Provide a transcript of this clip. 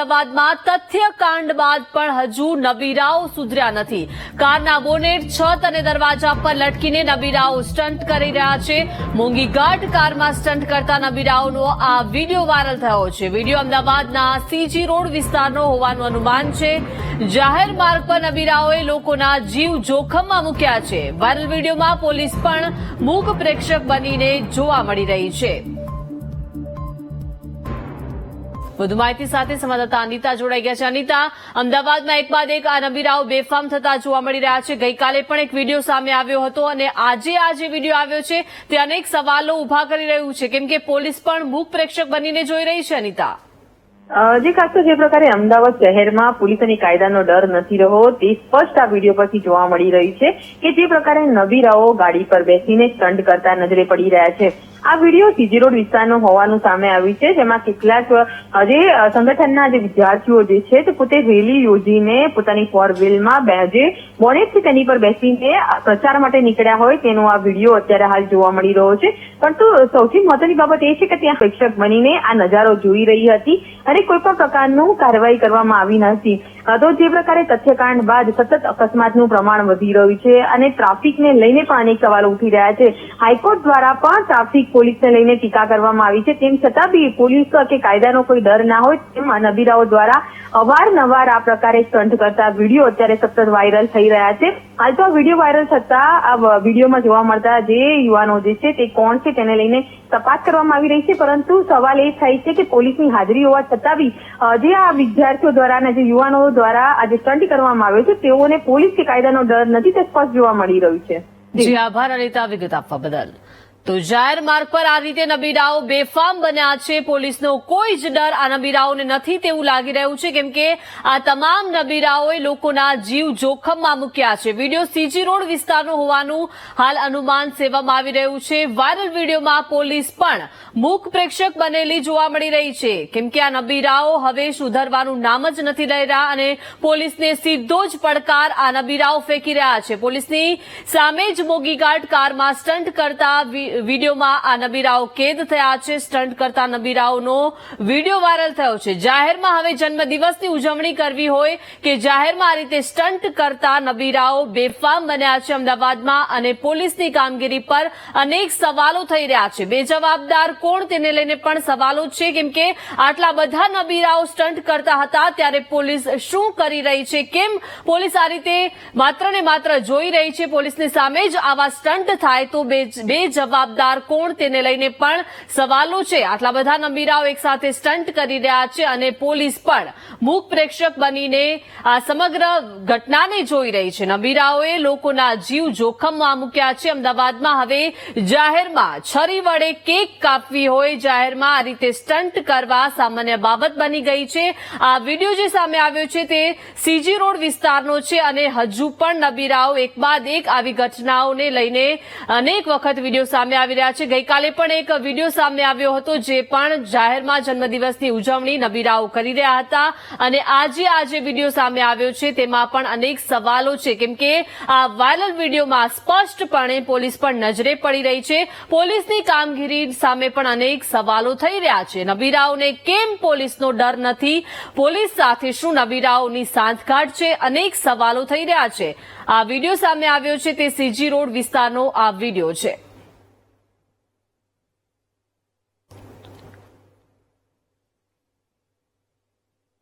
અમદાવાદમાં તથ્યકાંડ બાદ પણ હજુ નબીરાઓ સુધર્યા નથી. કારના બોનેટ, છત અને દરવાજા પર લટકીને નબીરાઓ સ્ટન્ટ કરી રહ્યા છે. મોંઘી ગાઢ કારમાં સ્ટન્ટ કરતા નબીરાઓનો આ વીડિયો વાયરલ થયો છે. વીડિયો અમદાવાદના સીજી રોડ વિસ્તારનો હોવાનું અનુમાન છે. જાહેર માર્ગ પર નબીરાઓએ લોકોના જીવ જોખમમાં મૂક્યા છે. વાયરલ વિડીયોમાં પોલીસ પણ મૂક પ્રેક્ષક બનીને જોવા મળી રહી છે. વધુ માહિતી સાથે સંવાદદાતા અનિતા જોડાઈ ગયા છે. અનિતા, અમદાવાદમાં એક બાદ એક આ નબીરાઓ બેફામ થતા જોવા મળી રહ્યા છે. ગઈકાલે પણ એક વીડિયો સામે આવ્યો હતો અને આજે આ જે વીડિયો આવ્યો છે, તે અનેક સવાલો ઊભા કરી રહ્યું છે. કેમ કે પોલીસ પણ મૂક પ્રેક્ષક બનીને જોઈ રહી છે, અનિતા. જે ખાસ તો જે પ્રકારે અમદાવાદ શહેરમાં પોલીસ અને કાયદાનો ડર નથી રહ્યો, તે સ્પષ્ટ આ વીડિયો પરથી જોવા મળી રહ્યું છે કે જે પ્રકારે નબીરાઓ ગાડી પર બેસીને સ્ટન્ટ કરતા નજરે પડી રહ્યા છે. આ વીડિયો સીજી વિસ્તારનો હોવાનું સામે આવ્યું છે, જેમાં કેટલાક જે સંગઠનના જે વિદ્યાર્થીઓ જે છે તે પોતે રેલી યોજીને પોતાની ફોર વ્હીલમાં જે બોનેટ તેની પર બેસીને પ્રચાર માટે નીકળ્યા હોય તેનો આ વીડિયો અત્યારે હાલ જોવા મળી રહ્યો છે. પરંતુ સૌથી મહત્વની બાબત એ છે કે ત્યાં પ્રેક્ષક બનીને આ નજારો જોઈ રહી હતી અને કોઈ પણ પ્રકારનું કાર્યવાહી કરવામાં આવી નથી તો જે પ્રકારે તથ્યકાંડ બાદ સતત અકસ્માતનું પ્રમાણ વધી રહ્યું છે અને ટ્રાફિકને લઈને પણ અનેક સવાલો ઉઠી રહ્યા છે. હાઈકોર્ટ દ્વારા પણ ટ્રાફિક પોલીસને લઈને ટીકા કરવામાં આવી છે. તેમ છતાં બી પોલીસ કે કાયદાનો કોઈ ડર ના હોય તેમ નબીરાઓ દ્વારા અવારનવાર આ પ્રકારે સ્ટન્ટ કરતા વીડિયો અત્યારે સતત વાયરલ થઈ રહ્યા છે. હાલ તો વીડિયો વાયરલ થતા આ વિડીયોમાં જોવા મળતા જે યુવાનો જે છે તે કોણ છે તેને લઈને તપાસ કરવામાં આવી રહી છે. પરંતુ સવાલ એ થાય છે કે પોલીસની હાજરી હોવા છતાં બી જે આ વિદ્યાર્થીઓ દ્વારા અને જે યુવાનો દ્વારા આજે સ્ટન્ટ કરવામાં આવ્યો છે, તેઓને પોલીસ કે કાયદાનો ડર નથી તે સ્પષ્ટ જોવા મળી રહ્યું છે. જી. આભાર અનિતા વિગત આપવા બદલ. તો જાહેર માર્ગ પર આ રીતે નબીરાઓ બેફામ બન્યા છે. પોલીસનો કોઈ જ ડર આ નબીરાઓને નથી તેવું લાગી રહ્યું છે. કેમ કે આ તમામ નબીરાઓએ લોકોના જીવ જોખમમાં મૂક્યા છે. વીડિયો સીજી રોડ વિસ્તારનો હોવાનું હાલ અનુમાન સેવામાં આવી રહ્યું છે. વાયરલ વિડીયોમાં પોલીસ પણ મૂક પ્રેક્ષક બનેલી જોવા મળી રહી છે. કેમ કે આ નબીરાઓ હવે સુધરવાનું નામ જ નથી લઈ રહ્યા અને પોલીસને સીધો જ પડકાર આ નબીરાઓ ફેંકી રહ્યા છે. પોલીસની સામે જ મોગીગાટ કારમાં સ્ટન્ટ કરતા વિડીયોમાં આ નબીરાઓ કેદ થયા છે. સ્ટન્ટ કરતા નબીરાઓનો વીડિયો વાયરલ થયો છે. જાહેરમાં હવે જન્મદિવસની ઉજવણી કરવી હોય કે જાહેરમાં આ રીતે સ્ટન્ટ કરતા નબીરાઓ બેફામ બન્યા છે અમદાવાદમાં અને પોલીસની કામગીરી પર અનેક સવાલો થઈ રહ્યા છે. બેજવાબદાર કોણ તેને લઈને પણ સવાલો છે. કેમ કે આટલા બધા નબીરાઓ સ્ટન્ટ કરતા હતા ત્યારે પોલીસ શું કરી રહી છે? કેમ પોલીસ આ રીતે માત્ર ને માત્ર જોઈ રહી છે? પોલીસની સામે જ આવા સ્ટન્ટ થાય તો બે બે જવાબદાર કોણ તેને લઈને પણ સવાલો છે. આટલા બધા નબીરાઓ એક સાથે સ્ટન્ટ કરી રહ્યા છે અને પોલીસ પણ મૂક પ્રેક્ષક બનીને આ સમગ્ર ઘટનાને જોઈ રહી છે. નબીરાઓએ લોકોના જીવ જોખમમાં મૂક્યા છે. અમદાવાદમાં હવે જાહેરમાં છરી વડે કેક કાપવી હોય જાહેરમાં આ રીતે સ્ટન્ટ કરવા સામાન્ય બાબત બની ગઈ છે. આ વીડિયો જે સામે આવ્યો છે તે સીજી રોડ વિસ્તારનો છે અને હજુ પણ નબીરાઓ એક બાદ એક આવી ઘટનાઓને લઈને અનેક વખત વીડિયો સામે આવી રહ્યા છે. ગઈકાલે પણ એક વીડિયો સામે આવ્યો હતો જે પણ જાહેરમાં જન્મદિવસની ઉજવણી નબીરાઓ કરી રહ્યા હતા અને આજે આ જે વીડિયો સામે આવ્યો છે તેમાં પણ અનેક સવાલો છે. કેમ કે આ વાયરલ વિડીયોમાં સ્પષ્ટપણે પોલીસ પણ નજરે પડી રહી છે. પોલીસની કામગીરી સામે પણ અનેક સવાલો થઈ રહ્યા છે. નબીરાઓને કેમ પોલીસનો ડર નથી? પોલીસ સાથે શું નબીરાઓની સાંઠગાંઠ છે? અનેક સવાલો થઈ રહ્યા છે. આ વીડિયો સામે આવ્યો છે. તે સીજી રોડ વિસ્તારનો આ વીડિયો છે.